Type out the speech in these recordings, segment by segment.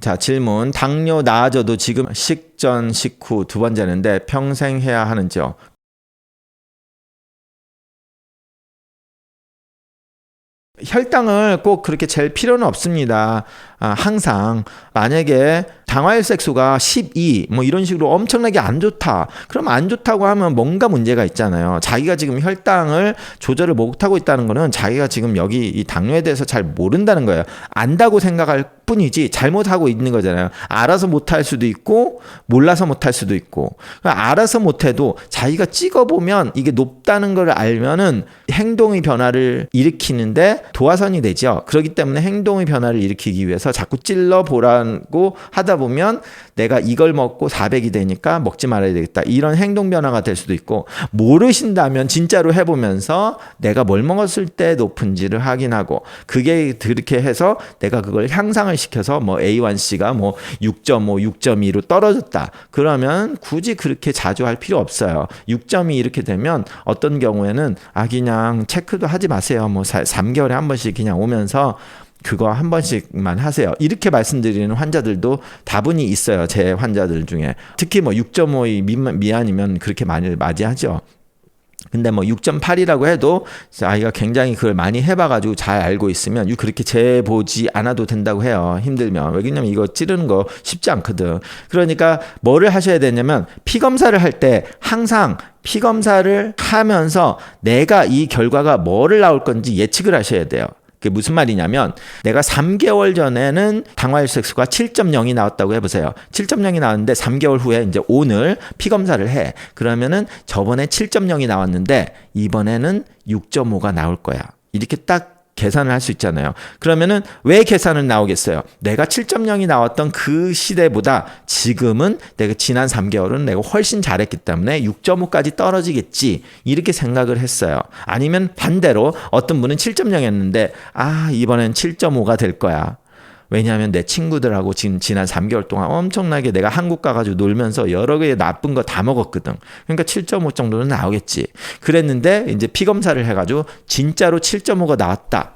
자, 질문. 당뇨 나아져도 지금 식전, 식후 두 번째는데 평생 해야 하는지요? 혈당을 꼭 그렇게 잴 필요는 없습니다. 아, 항상 만약에 당화혈 색소가 12 뭐 이런 식으로 엄청나게 안 좋다. 그럼 안 좋다고 하면 뭔가 문제가 있잖아요. 자기가 지금 혈당을 조절을 못 하고 있다는 거는 자기가 지금 여기 이 당뇨에 대해서 잘 모른다는 거예요. 안다고 생각할 뿐이지 잘못하고 있는 거잖아요. 알아서 못 할 수도 있고 몰라서 못 할 수도 있고 그러니까 알아서 못 해도 자기가 찍어 보면 이게 높다는 걸 알면은 행동의 변화를 일으키는데 도화선이 되죠. 그렇기 때문에 행동의 변화를 일으키기 위해서 자꾸 찔러 보라고 하다 보면 내가 이걸 먹고 400이 되니까 먹지 말아야 되겠다. 이런 행동 변화가 될 수도 있고 모르신다면 진짜로 해보면서 내가 뭘 먹었을 때 높은지를 확인하고 그게 그렇게 해서 내가 그걸 향상을 시켜서 뭐 A1C가 뭐 6.5, 6.2로 떨어졌다. 그러면 굳이 그렇게 자주 할 필요 없어요. 6.2 이렇게 되면 어떤 경우에는 아 그냥 체크도 하지 마세요. 뭐 3개월에 한 번씩 그냥 오면서 그거 한 번씩만 하세요. 이렇게 말씀드리는 환자들도 다분히 있어요. 제 환자들 중에. 특히 뭐 6.5이 미만이면 그렇게 많이 맞이하죠. 근데 뭐 6.8이라고 해도 아이가 굉장히 그걸 많이 해봐가지고 잘 알고 있으면 그렇게 재보지 않아도 된다고 해요. 힘들면. 왜냐면 이거 찌르는 거 쉽지 않거든. 그러니까 뭐를 하셔야 되냐면 피 검사를 할 때 항상 피 검사를 하면서 내가 이 결과가 뭐를 나올 건지 예측을 하셔야 돼요. 그게 무슨 말이냐면 내가 3개월 전에는 당화혈색소가 7.0이 나왔다고 해보세요. 7.0이 나왔는데 3개월 후에 이제 오늘 피 검사를 해. 그러면은 저번에 7.0이 나왔는데 이번에는 6.5가 나올 거야. 이렇게 딱 계산을 할 수 있잖아요. 그러면은 왜 계산은 나오겠어요? 내가 7.0이 나왔던 그 시대보다 지금은 내가 지난 3개월은 내가 훨씬 잘했기 때문에 6.5까지 떨어지겠지. 이렇게 생각을 했어요. 아니면 반대로 어떤 분은 7.0이었는데 아, 이번엔 7.5가 될 거야. 왜냐하면 내 친구들하고 지금 지난 3개월 동안 엄청나게 내가 한국 가가지고 놀면서 여러 개의 나쁜 거 다 먹었거든. 그러니까 7.5 정도는 나오겠지. 그랬는데 이제 피 검사를 해가지고 진짜로 7.5가 나왔다.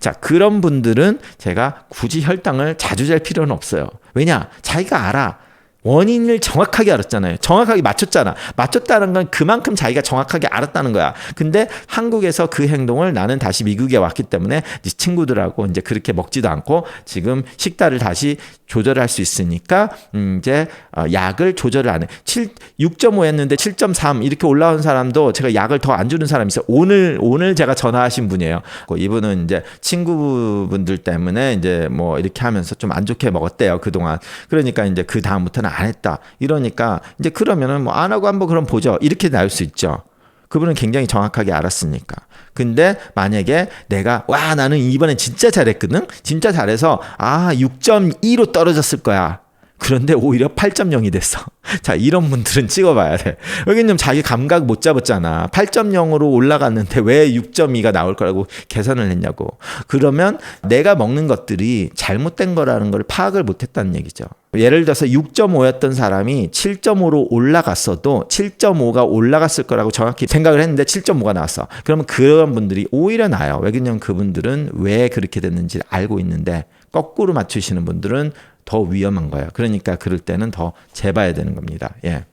자, 그런 분들은 제가 굳이 혈당을 자주 잴 필요는 없어요. 왜냐? 자기가 알아. 원인을 정확하게 알았잖아요. 정확하게 맞췄잖아. 맞췄다는 건 그만큼 자기가 정확하게 알았다는 거야. 근데 한국에서 그 행동을 나는 다시 미국에 왔기 때문에 네 친구들하고 이제 그렇게 먹지도 않고 지금 식단을 다시 조절할 수 있으니까 음 이제 어, 약을 조절을 안 해. 7 6.5 했는데 7.3 이렇게 올라온 사람도 제가 약을 더 안 주는 사람이 있어요. 오늘 오늘 제가 전화하신 분이에요. 이분은 이제 친구분들 때문에 이제 뭐 이렇게 하면서 좀 안 좋게 먹었대요 그동안. 그러니까 이제 그 다음부터는 안 했다. 이러니까 이제 그러면은 뭐 안 하고 한번 그럼 보죠. 이렇게 나올 수 있죠. 그분은 굉장히 정확하게 알았으니까. 근데 만약에 내가 와 나는 이번에 진짜 잘했거든. 진짜 잘해서 아 6.2로 떨어졌을 거야. 그런데 오히려 8.0이 됐어. 자, 이런 분들은 찍어봐야 돼. 왜냐면 자기 감각 못 잡았잖아. 8.0으로 올라갔는데 왜 6.2가 나올 거라고 계산을 했냐고. 그러면 내가 먹는 것들이 잘못된 거라는 걸 파악을 못 했다는 얘기죠. 예를 들어서 6.5였던 사람이 7.5로 올라갔어도 7.5가 올라갔을 거라고 정확히 생각을 했는데 7.5가 나왔어. 그러면 그런 분들이 오히려 나요. 왜냐면 그분들은 왜 그렇게 됐는지 알고 있는데 거꾸로 맞추시는 분들은 더 위험한 거예요. 그러니까 그럴 때는 더 재봐야 되는 겁니다. 예.